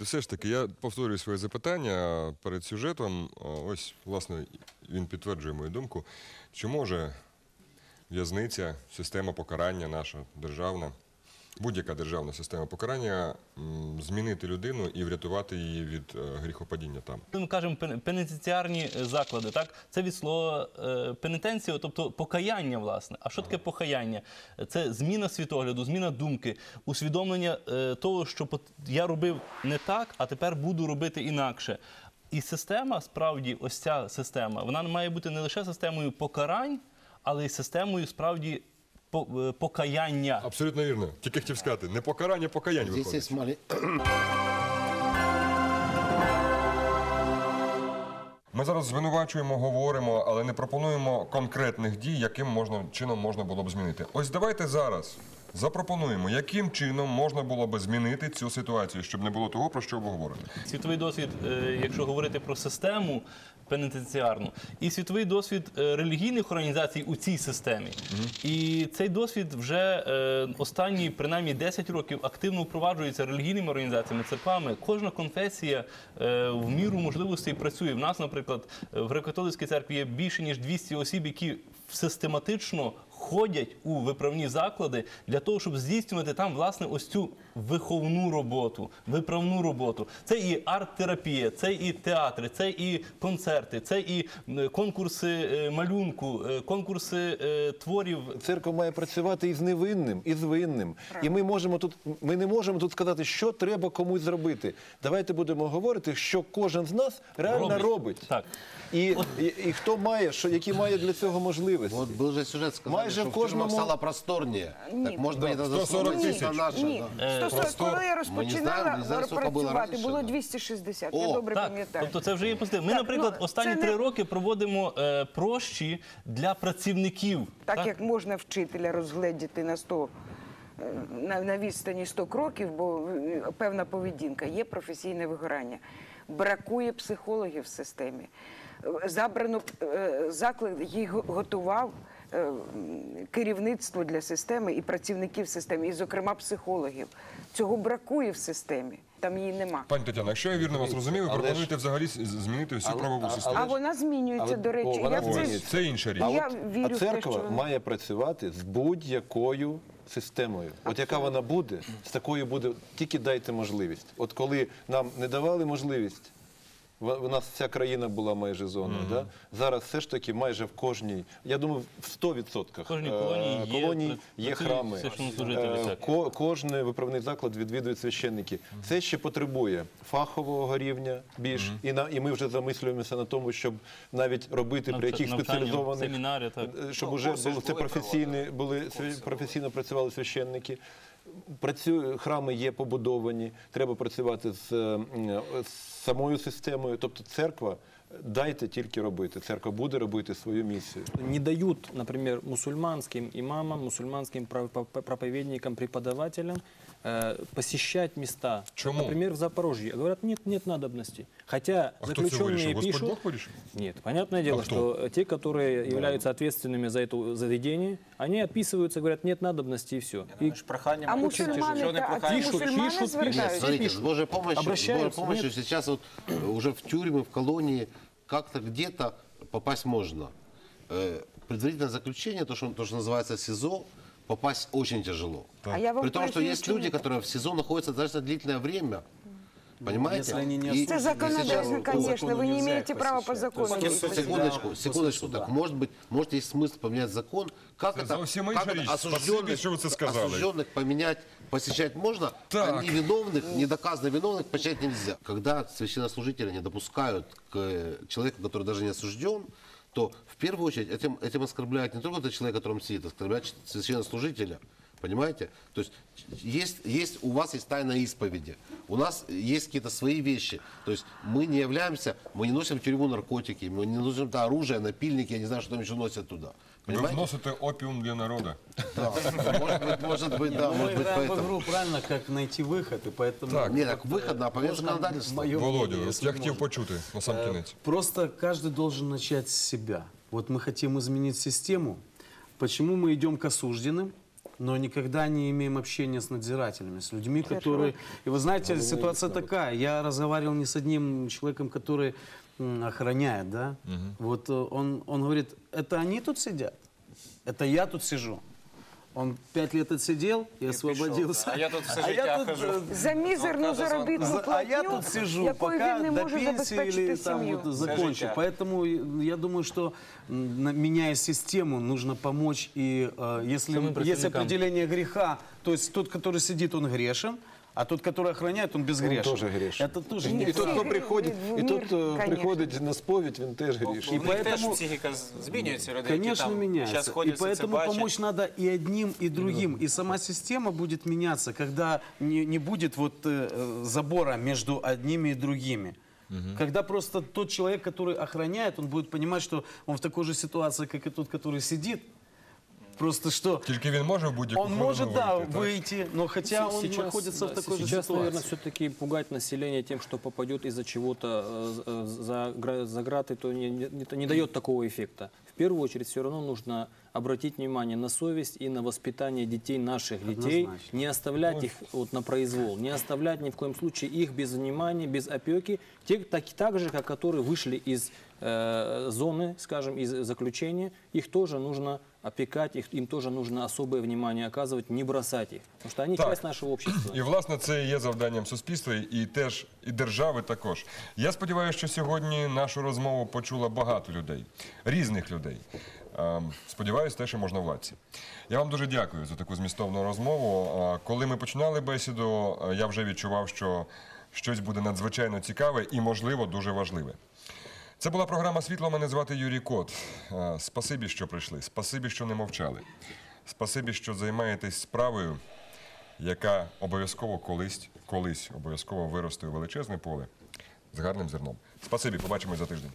Все ж таки, я повторюю своє запитання перед сюжетом. Ось, власне, він підтверджує мою думку. Чи може в'язниця, система покарання наша державна, будь-яка державна система покарання змінити людину і врятувати її від е, гріхопадіння там? Ми кажемо пен- пенітенціарні заклади, так? Це від слова е, пенітенція, тобто покаяння, власне. А що таке покаяння? Це зміна світогляду, зміна думки, усвідомлення е, того, що я робив не так, а тепер буду робити інакше. І система, справді, ось ця система, вона має бути не лише системою покарань, але й системою справді по- е, покаяння. Абсолютно вірно. Тільки хотів сказати, не покарання, покаяння Здесь виходить. есть маленький... Ми зараз звинувачуємо, говоримо, але не пропонуємо конкретних дій, яким можна чином можна було б змінити. Ось давайте зараз запропонуємо, яким чином можна було б змінити цю ситуацію, щоб не було того, про що ви говорите. Світовий досвід, е, якщо говорити про систему пенітенціарну, і світовий досвід е, релігійних організацій у цій системі. І цей досвід вже е, останні принаймні 10 років активно впроваджується релігійними організаціями, церквами. Кожна конфесія е, в міру можливостей працює. В нас, наприклад, в греко-католицькій церкві є більше ніж 200 осіб, які систематично ходять у виправні заклади для того, щоб здійснювати там власне ось цю виховну роботу, виправну роботу. Це і арт-терапія, це і театри, це і концерти, це і конкурси е, малюнку, е, конкурси е, творів. Церква має працювати і з невинним, і з винним. І ми можемо тут, ми не можемо тут сказати, що треба комусь зробити. Давайте будемо говорити, що кожен з нас реально Робить. робить. Так. І, і, і хто має, що, які має для цього можливості. Вот был же сюжет, сказали, Майже в кожному- стало просторнее. Так может быть это 140 тисяч. на наша, Ні, да? 140, коли я розпочинала працювати, було да. 260, я добре пам'ятаю. тобто це вже є позитив. Ми, Так, наприклад, ну, останні три не- роки проводимо е, прощі для працівників. Так як можна вчителя розгледіти на 100, е, на, на відстані 100 кроків, бо е, певна поведінка, є професійне вигорання. Бракує психологів в системі. Забрано е, заклад, їх готував е, керівництво для системи і працівників системи, і, зокрема, психологів. Цього бракує в системі. Там її нема. Пані Тетяна, якщо я вірно вас розумів, ви Але ж- пропонуєте взагалі змінити всю Але- правову систему. А вона змінюється, але- до речі. о, Я в це- Це інша річ. А я от- вірю а в те, церква що має працювати з будь-якою системою. От яка вона буде, з такою буде, тільки дайте можливість. От коли нам не давали можливість, у нас вся країна була майже зоною. Да? Зараз все ж таки майже в кожній, я думаю, в 100% В кожній е, колонії є- колоній є храми. священнослужителі Е, ко- Кожний виправний заклад відвідують священники. Це ще потребує фахового рівня більш, і, на, і ми вже замислюємося на тому, щоб навіть робити при Навча- яких навчання, спеціалізованих семінари, так. Е, щоб Ну, уже були це професійні, були професійно працювали священники. Храми є побудовані, треба працювати з, з самою системою. Тобто церква дайте тільки робити. Церква буде робити свою місію. не дають, наприклад, мусульманським імамам, мусульманським проповідникам, преподавателям э, посещать места. Чему? Например, в Запорожье. Говорят, нет, нет надобности. Хотя А кто это вирішив? заключенные Господь пишут... Бог вирішив? Нет, понятное дело, А кто? что э, те, которые являются ответственными за это заведение, они отписываются, говорят, нет надобности и все. И ж прохання А мають бути, мусульмани, що не та- а ці прохання. Пишут, мусульмани пишут, пишут. Нет, звертаються. смотрите, пишут. с Божьей помощью, с Божьей Обращаются, помощью нет. сейчас вот э, уже в тюрьмы, в колонии как-то где-то попасть можно. Э, Предварительное заключение, то что, то, что называется СИЗО, попасть очень тяжело. А я При том, что есть люди, которые в СИЗО находятся достаточно длительное время. Понимаете? если они не Это законодательно, конечно. Вы не имеете права по закону. Секундочку, секундочку. Так может быть, может есть смысл поменять закон? Как Это как это сказали. осужденных поменять, посещать можно, Так. а невиновных, недоказанно виновных посещать нельзя. Когда священнослужители не допускают к человеку, который даже не осужден, то в первую очередь этим, этим оскорбляют не только тот человек, который там сидит, оскорбляют священнослужителя. Понимаете? То есть есть, есть, у вас есть тайна исповеди, у нас есть какие-то свои вещи. То есть мы не являемся, мы не носим в тюрьму наркотики, мы не носим там оружие, напильники, я не знаю, что там еще носят туда. Ви Понимаете? вносите опіум для народу. Да. Может быть, может быть, да, Мы может быть, играем в поэтому. игру, правильно, как найти выход, и поэтому... Так. Не, так выход, да, по Можно законодательству. моё Володю, мнение, от если я хотів можно? почути на сам Э, кінець. Просто каждый должен начать с себя. Вот мы хотим изменить систему. Почему мы идем к осужденным? Но никогда не имеем общения с надзирателями, с людьми, которые... И вы знаете, ситуация такая. Я разговаривал не с одним человеком, который охраняет, да? Вот э, он, он говорит, это они тут сидят? Это я тут сижу? Он пять лет отсидел и освободился. А я тут все А я життя тут, хожу. э, За мізерну заробітну За- платню, а я тут сижу, якою пока він не до може пенсии забезпечити или там сім'ю. вот закончу. життя. Поэтому я думаю, что м, на- меняя систему, нужно помочь и э, если Самим есть працівникам. определение греха, то есть тот, который сидит, он грешен, а тот, который охраняет, он безгрешен. тоже грешен. Это тоже Ні, не І тот, хто Всі приходить, грі- і мір, тот, хто конечно. приходить на сповідь, він теж грішний. І них теж поэтому- психіка з- змінюється, людей, які Конечно, там меняется. зараз И ходять, все це поэтому бачать. помочь надо и одним, и другим. И сама система будет меняться, когда не, не будет вот э, э, забора между одними и другими. Когда просто тот человек, который охраняет, он будет понимать, что он в такой же ситуации, как и тот, который сидит. Просто что Тільки він може в будь-яку он может, да, вийти, так? выйти, но хотя он Сейчас, находится в да, такой же сейчас, ситуации. наверное, все-таки пугать население тем, что попадет из-за чего-то э, э, за, за граты, то не, не- не дает такого эффекта. В первую очередь все равно нужно обратить внимание на совесть и на воспитание детей, наших детей, Однозначно. не оставлять их вот на произвол, не оставлять ни в коем случае их без внимания, без опеки, те, так, так же, как которые вышли из зоны, скажем, из заключения, их тоже нужно опекать, их, им тоже нужно особое внимание оказывать, не бросать их, потому что они Так. часть нашего общества. І власне це є завданням суспільства і теж і держави також. Я сподіваюся, що сьогодні нашу розмову почуло багато людей, різних людей. Ем, Сподіваюсь, теж і можновладці. Я вам дуже дякую за таку змістовну розмову. Е, Коли ми починали бесіду, е, я вже відчував, що щось буде надзвичайно цікаве і, можливо, дуже важливе. Це була програма Світло. Мене звати Юрій Кот. Е, Спасибі, що прийшли. Спасибі, що не мовчали. Спасибі, що займаєтесь справою, яка обов'язково колись, колись обов'язково виросте у величезне поле з гарним зерном. Спасибі, побачимось за тиждень.